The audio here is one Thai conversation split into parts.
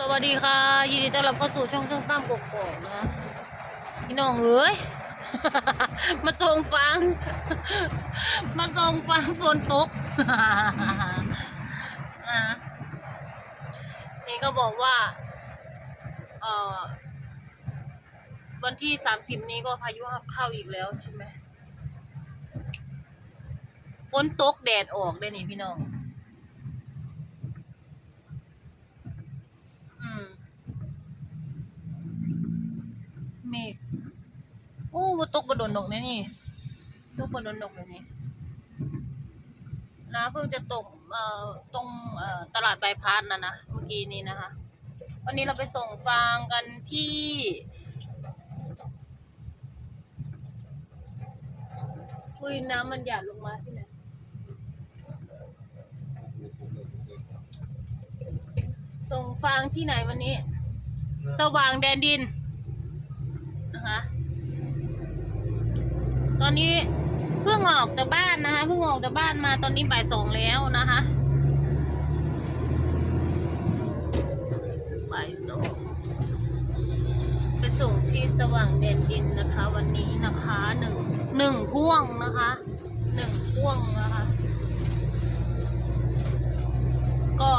สวัสดีค่ะ ยินดีต้อนรับเข้าสู่ช่องช่องตั้มกกอกนะคะพี่น้องเอ้ย มาส่งฟัง มาส่งฟังฝนตกอะนี่ก็บอกว่าเออวันที่สามสิบนี้ก็พายุเข้าอีกแล้วใช่ไหมฝนตกแดดออกได้นี่พี่น้อง อืม เมฆโอ้ บ่ตกนดอกแน่นี่ตกบโดนดอกเลยนี่นะเพิ่งจะตกเอ่อตรงเอ่อตลาดบายพาสนะนะเมื่อกี้นี้นะคะ วันนี้เราไปส่งฟางกันที่อุ้ยน้ำมันหยาดลงมาที่ไหนส่งฟางที่ไหนวันนี้ สว่างแดนดินนะคะ ตอนนี้เพิ่งออกจากบ้านนะคะเพิ่งออกจากบ้านมาตอนนี้บ่ายสองแล้วนะคะบ่ายสองไปส่งที่สว่างแดนดินนะคะ วันนี้นะคะหนึ่งหนึ่งพ่วงนะคะหนึ่งพ่วงนะคะ ก็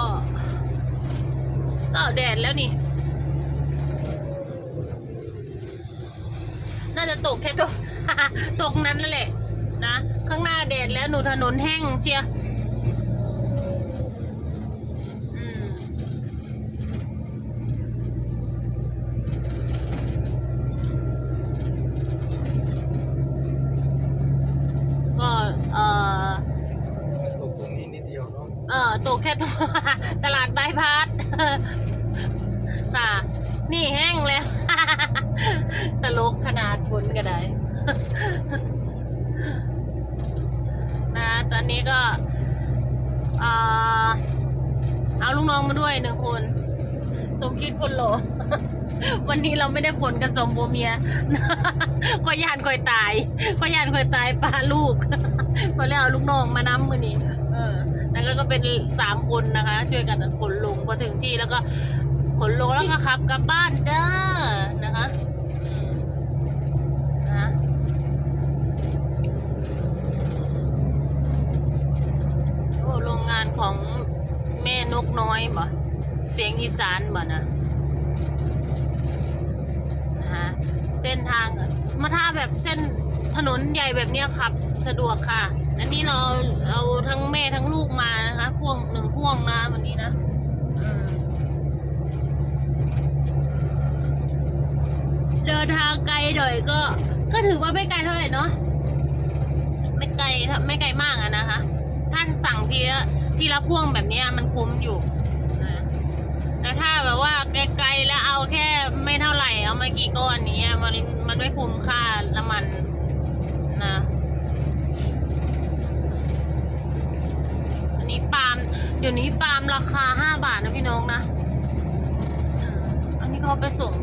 อ้าวแดดแล้วนี่น่าจะตกแค่ตก ตกนั้นนั่นแหละนะ ข้างหน้าแดดแล้วหนูถนนแห้งเชียร์อืมก็เอ่อตกตรงนี้นิดเดียวเนาะเออตกแค่ตัวตลาดบายพาสค่ะ นี่แห้งแล้ว ตลกขนาดฝนก็ได้ันนี้ก็เอาลูกน้องมาด้วยหนึ่งคน สมคิดคนโหล วันนี้เราไม่ได้ขนกันสมโบเมียขอยานคอยตายขอยานคอยตายปลาลูกพอแล้วเอาลูกน้องมาน้ำมือนี้เออแล้วก็เป็นสามคนนะคะ ช่วยกันขนลงพอถึงที่แล้วก็ขนลงแล้วก็ขับกลับบ้านจ้านะคะอืมนะโอ้โรงงานของแม่น กน้อยบ่เสียงอีสานบ่นะนะคะเส้นทางมาถ้าแบบเส้นถนนใหญ่แบบเนี้ยขับ สะดวกค่ะ อันนี้เราเอาทั้งแม่ทั้งลูกมานะคะพ่วงหนึ่งพ่วงนะวันนี้นะเดินทางไกลหน่อยก็ ก็ถือว่าไม่ไกลเท่าไหร่เนาะไม่ไกลไม่ไกลมากอะนะคะ ถ้าสั่งทีละทีละพ่วงแบบเนี้ยมันคุ้มอยู่นะแต่ถ้าแบบว่าไกลๆแล้วเอาแค่ไม่เท่าไหร่เอามากี่ก้อนนี้ยมันมันไม่คุ้มค่าน้ำมันนะอันนี้ปาล์มเดี๋ยวนี้ปาล์มราคาห้าบาทนะพี่น้องนะอ่าอันนี้เขาเอาไปส่ง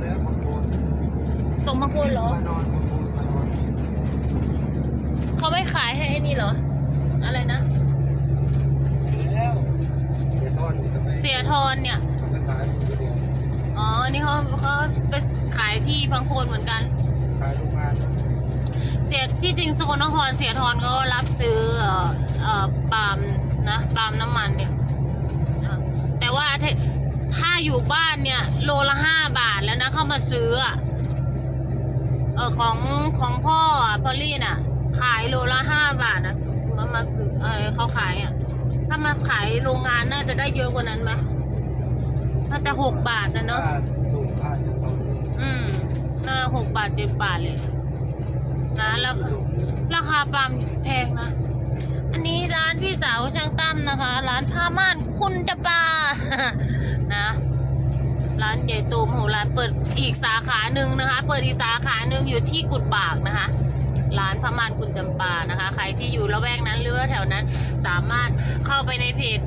แล้วบางคนส่งบางคนเหรอมานอนบางคนมานอนเขาไม่ขายให้ไอ้นี่เหรอ อะไรนะแล้วเดี๋ยวตอนนี้ทำไมเสียทอนเนี่ยเขาไปขายอยู่เดียวอ๋ออันนี้เขาเขาไปขายที่พังโคนเหมือนกันขายโรงงานเสียที่จริงสกลนครเสียทอนก็รับซื้อเอ่อเอ่อปาล์มนะปาล์มน้ำมันเนี่ยนะแต่ว่าถ้าถ้าอยู่บ้านเนี่ย โลละห้าบาทแล้วนะเข้ามาซื้ออะเออของของพ่ออะพอลลี่น่ะ ขายโลละห้าบาทนะ มามาซื้อเออเขาขายอะ ถ้ามาขายโรงงานน่าจะได้เยอะกว่านั้นไหมน่าจะหกบาทนะเนาะค่าส่งค่าจะต้องอืมน่าหกบาทเจ็ดบาทเลยนะแล้วราคาปาล์มแพงนะ อันนี้ร้านพี่สาวช่างตั้มนะคะ ร้านผ้าม่านคุณจะปานะ ร้านใหญ่โตมโหฬารเปิดอีกสาขาหนึ่งนะคะ เปิดอีกสาขาหนึ่งอยู่ที่กุดบากนะคะ ร้านผ้าม่านคุณจำปานะคะ ใครที่อยู่ละแวกนั้นหรือว่าแถวนั้นสามารถเข้าไปในเพจ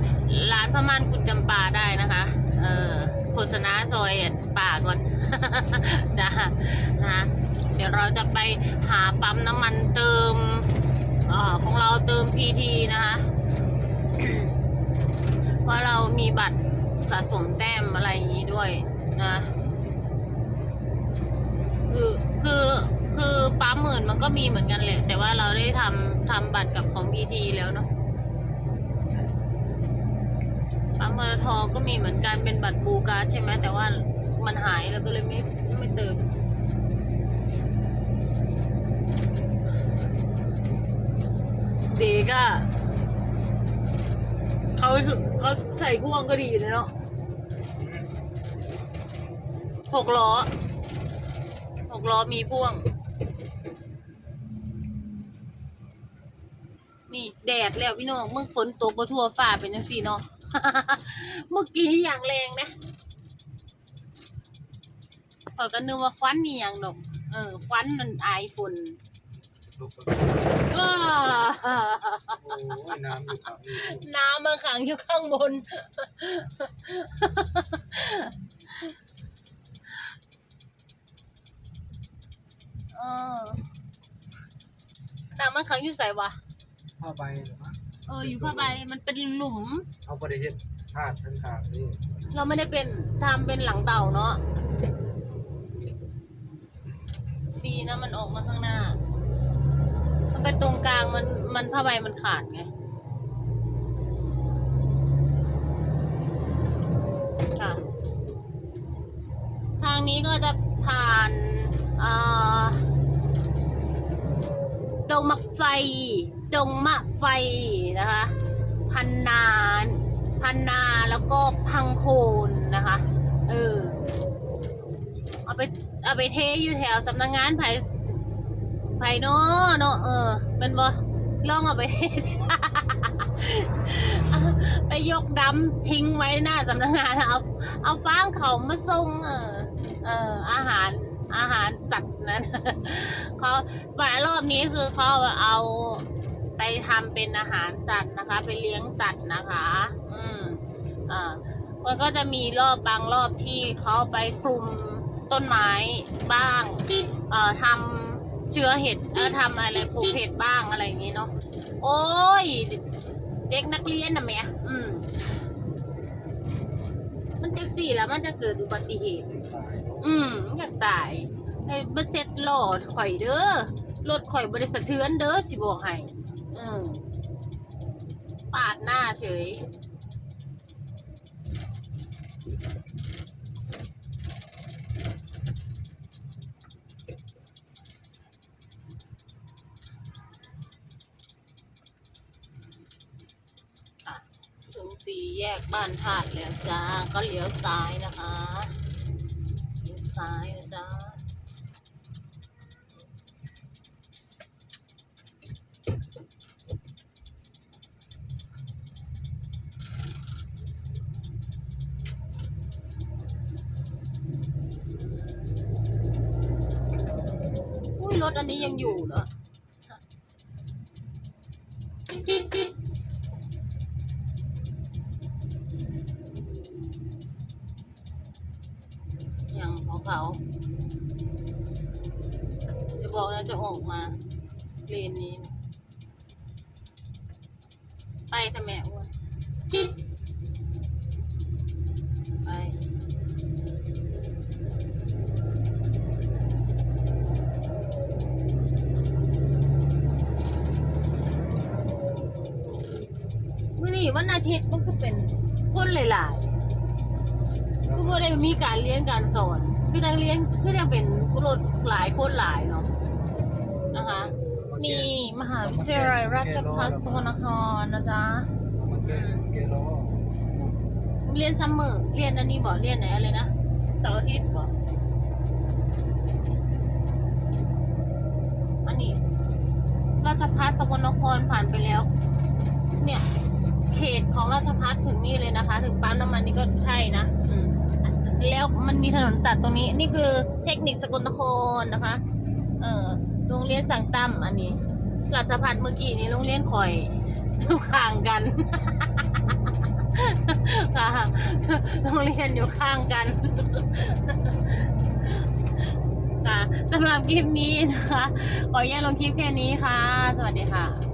ร้านผ้าม่านคุณจำปาได้นะคะเออโฆษณาซอยป่าก่อนจ้านะเดี๋ยวเราจะไปหาปั๊มน้ำมันเติมออของเราเติมพีทีนะคะเพราะเรามีบัตรสะสมแต้มอะไรอย่างนี้ด้วยนะคือ ปั๊มหมื่นมันก็มีเหมือนกันแหละ แต่ว่าเราได้ทำทำบัตรกับของพีทีแล้วเนาะปั๊มปตทก็มีเหมือนกันเป็นบัตรบูการ์ดใช่ไหมแต่ว่ามันหายแล้วก็เลยไม่ไม่เติมเด็กอะเขาเขาใส่พ่วงก็ดีเลยเนาะหกล้อหกล้อมีพ่วง นี่แดดแล้วพี่น้องเมื่อฝนตกบทั่วฟ้าเป็นจังสี่เนาะ เมื่อกี้อย่างแรงนะพอกันนึกว่าควันนี่อย่างดอก เออ ควันมันอายฝนลูกก็โอ้ยน้ำอยู่ฝั่งนี้น้ำมันขังอยู่ข้างบนเออน้ำมันขังอยู่ใส่วะ ผ้าใบเหรอมะเออ อยู่ผ้าใบมันเป็นหลุม เอาประเทศพาดทั้งทางนี่เราไม่ได้เป็นทำเป็นหลังเต่าเนาะดีนะมันออกมาข้างหน้า มันไปตรงกลางมันมันผ้าใบมันขาดไงค่ะ ทางนี้ก็จะผ่านอ่าดงมักไฟ ดงมะไฟนะคะ พันนานพันนาแล้วก็พังโคนนะคะ เออ เอาไปเอาไปเทอยู่แถวสำนักงานไผ่ไผ่เนาะเนาะเออเป็นบ่ลองเอาไป ไปยกดำทิ้งไว้หน้าสำนักงานเอาเอาฟางเขามาส่งเออเอออาหารอาหารสัตว์นั้นเขาหมายรอบนี้คือเขาเอา ไปทำเป็นอาหารสัตว์นะคะ ไปเลี้ยงสัตว์นะคะ อืมอ่ามันก็จะมีรอบบางรอบที่เขาไปคลุมต้นไม้บ้าง เอ่อทำเชื้อเห็ดเออทำอะไรปลูกเห็ดบ้างอะไรอย่างนี้เนาะ โอ้ย เด็กนักเรียนนะแม่อืม มันจะสี่แล้วมันจะเกิดอุบัติเหตุตายเนอืมอยากตายไอ้บเซ็ตหลอดข่อยเด้อรถข่อยบริสะเทือนเด้อสิบอกให้ อืมปาดหน้าเฉยค่ะถึงสี่แยกบ้านธาตุแล้วจ้า ก็เลี้ยวซ้ายนะคะ เลี้ยวซ้ายนะจ้า ถอันนี้ยังอยู่เหรออย่างของเขาจะบอกนะจะออกมาเลนนี้นะไปทำแม่อ้วนไปมื่ อนี้วันอาทิตย์มันก็เป็นคนหลายๆคือบ่ได้มีการเรียนการสอน คือนักเรียนคือยังเป็นรถหลายคนหลายเนาะนะคะ มีมหาวิทยาลัยราชภัฏสกลนครนะจ๊ะมันแกแกล้อเรียนซัมเมอร์เรียนอันนี้บอกเรียนไหนอะไรนะเสาร์อาทิตย์บอกอันนี้ ราชภัฏสกลนครผ่านไปแล้ว เนี่ย เขตของราชพัฒถึงนี่เลยนะคะ ถึงปั๊มน้ำมันนี่ก็ใช่นะแล้วมันมีถนนตัดตรงนี้ นี่คือเทคนิคสกลนครนะคะ เออโรงเรียนสังตั้มอันนี้ราชพัฒเมื่อกี้นี้โรงเรียนคอยอยู่ข้างกันค่ะโรงเรียนอยู่ข้างกันค่ะสำหรับคลิปนี้นะคะ ขออนุญาตลงคลิปแค่นี้ค่ะ สวัสดีค่ะ